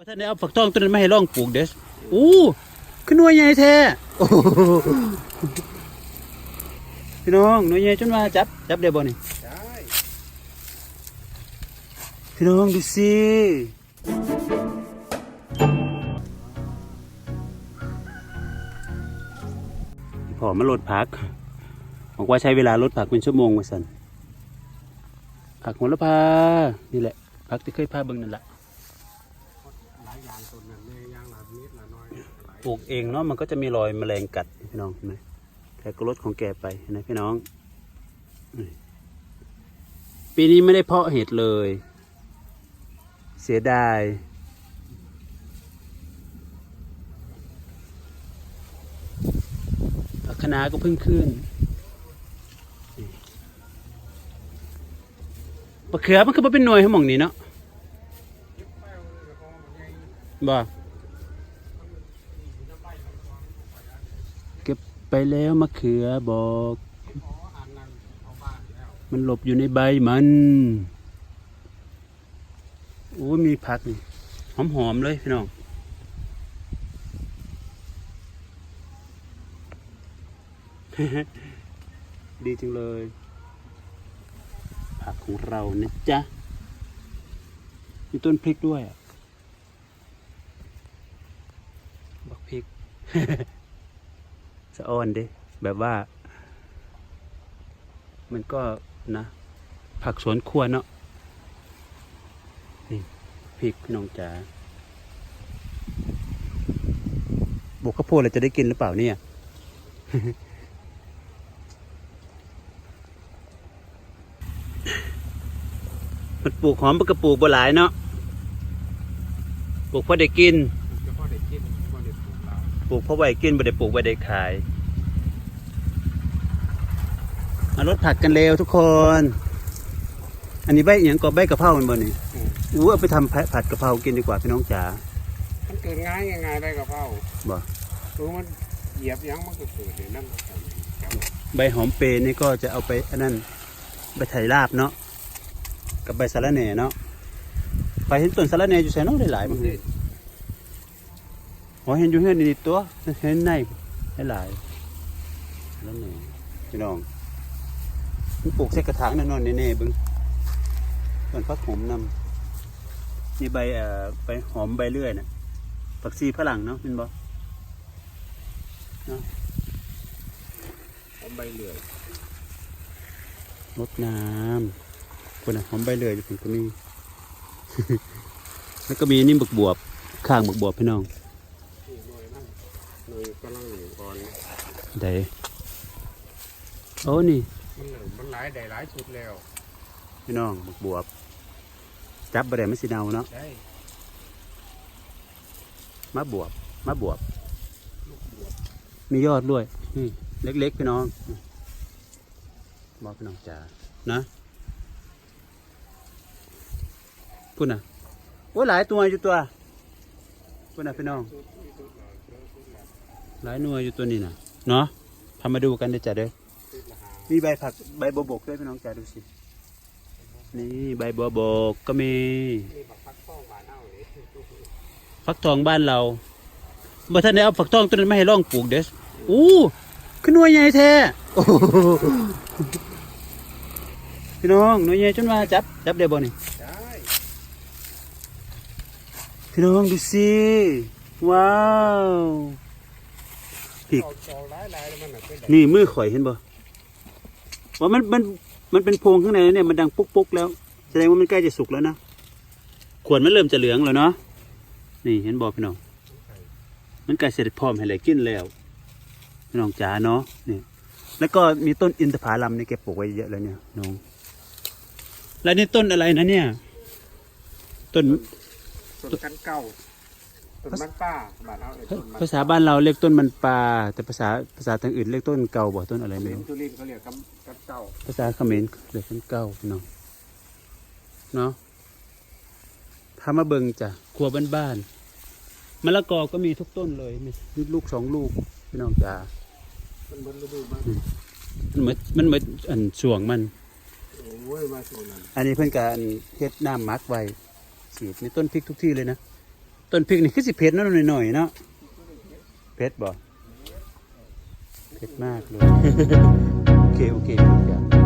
บ่ท่านได้เอาฝักทองตัวนั้นมาให้ลองปลูกเด้ออู้ขึ้นหน่วยใหญ่แท้โอ้โหพี่น้องหน่วยใหญ่จนว่าจับจับได้บ่นี่ได้พี่น้องดูสิพอมาลดพักบอกว่าใช้เวลาลดผักเป็นชั่วโมงว่าสันผักโหระพานี่แหละผักที่เคยพาเบิ่งนั่นแหละ ยางต้นนั้นเลยอย่างละนิดละน้อยหลายปลูกเองเนาะมันก็จะมีรอยแมลงกัดพี่น้องเห็นไหมแกก็ลดของแกไปเห็นไหมพี่น้อง ปีนี้ไม่ได้เพาะเห็ดเลย เสียดายคณะก็เพิ่งขึ้นมะเขือมันคือมันเป็นหน่วยให้หมองนี้เนาะ บ่เก็บไปแล้วมะเขือบอก มันหลบอยู่ในใบมันโอ้ยมีผักนี่หอมๆเลยพี่น้องดีจังเลย ผักของเรานะจ๊ะ มีต้นพริกด้วยอะบักพริก สะอ้อนดิ แบบว่า มันก็นะ ผักสวนครัวเนาะนี่พริกน้องจ๋าบุกข้าวโพดเราจะได้กินหรือเปล่าเนี่ยมันปลูกหอมปกกระปลูกบ่หลายเนาะ ปลูกพอได้กินจะพอได้กิน ปลูกเพราะไว้กินบ่ได้ปลูกไว้ได้ขาย มาลดผักกันเร็วทุกคน อันนี้ใบอหย่างก็ใบกะเพรามันบ่นี่อู้เอาไปทำผัดกะเพรากินดีกว่าพี่น้องจ๋า มันเกิดง่ายง่ายๆได้กะเพราบ่ตัวมันเหยียบยังมันก็เกิดเลยนั่นจำใบหอมเปรย์นี่ก็จะเอาไปอันนั้นไปไถลาบเนาะกับใบสะระแหน่เนาะไปเห็นต้นสะระแหน่อยู่ใส่เนาะได้หลายมั้ง อ๋อเห็นอยู่เฮือนนี่ตัว เห็นในได้หลายสะระแหน่พี่น้องมันปลูกใส่กระถางแน่นอนแน่ๆบึงต้นพักหอมนำนี่ใบเอ่อใบหอมใบเลื่อยน่ะผักชีฝรั่งเนาะเป็นบ่เอาใบเหลือยรดน้ำคนนะหอมใบเลื่อยอยู่ผมก็มีแล้วก็มีนี่บึกบวบข้างบึกบวบพี่น้อง นี่หน่วยนั่นหน่วยกำลังหนึ่งก่อน ไดโอ้นี่ มันเหลือมันหลายได้หลายชุดแล้วพี่น้องบึกบวบ จับบ่ได้ไม่สิเนาเนาะได้มาบวบมาบวบ ลูกบวบมียอดด้วยนี่เล็กๆพี่น้องบอกพี่น้องจ๋านะพูดนะโอ้ยหลายตัวอยู่ตัวพูดนะพี่น้อง ชุดมีชุดหน่อยเจอชุดละหลายหน่วยอยู่ตัวนี้นะ เนาะพามาดูกันเด้อจ้ะเด้อชุดละหามีใบผักใบบัวบกด้วยพี่น้องจ๋าดูสิ นี่ใบบัวบกก็มีนี่บักพักต้องหวานเอาเลยฟักทองบ้านเราบ่ท่านได้เอาฟักทองตัวนั้นมาให้ลองปลูกเด้ออู้ขึ้นหน่วยใหญ่แท้โอ้โหพี่น้องหน่วยใหญ่จนว่าจับจับได้บ่นี่ได้พี่น้องดูสิ ว้าว พริกเอาจอหลายหลายแล้วมันน่ะเป็นได้นี่มือข่อยเห็นบ่ว่ามันมันมันเป็นโพรงข้างในเนี่ยมันดังปุ๊กปุ๊กแล้วแสดงว่ามันใกล้จะสุกแล้วนะขวดมันเริ่มจะเหลืองแล้วเนาะนี่เห็นบ่พี่น้องมันใกล้เสร็จพร้อมให้เลยกินแล้วพี่น้องจ๋าเนาะนี่แล้วก็มีต้นอินทผลัมนี่แกปลูกไว้เยอะเลยเนี่ยน้องแล้วนี่ต้นอะไรนะเนี่ย ต้นส่วนกันเก่า ต้นมันป้าบ้านเอาไอ้ต้นมันภาษาบ้านเราเรียกต้นมันปลาแต่ภาษาภาษาทางอื่นเรียกต้นเก่าบ่ต้นอะไรไม่เป็นรู้ตุลินเขาเรียกกันกันเก่าภาษาเขมรเรียกต้นเก่าพี่น้องเนาะพามาเบิ่งจ้ะครัวบ้านๆมะละกอก็มีทุกต้นเลยมีลูกสองลูกพี่น้องจ๋ามันเบนฤดูมันมันเหมือนมันเหมือนอันช่วงมัน โอ้ยมาส่วนนั้นอันนี้เพื่อนการเฮ็ดน้ำหมักไว้ฉีดในต้นพริกทุกที่เลยนะ ต้นพริกนี่คือสิเผ็ดเนาะหน่อยเนาะเผ็ดบ่เผ็ดมากเลย โอเค โอเคโอเค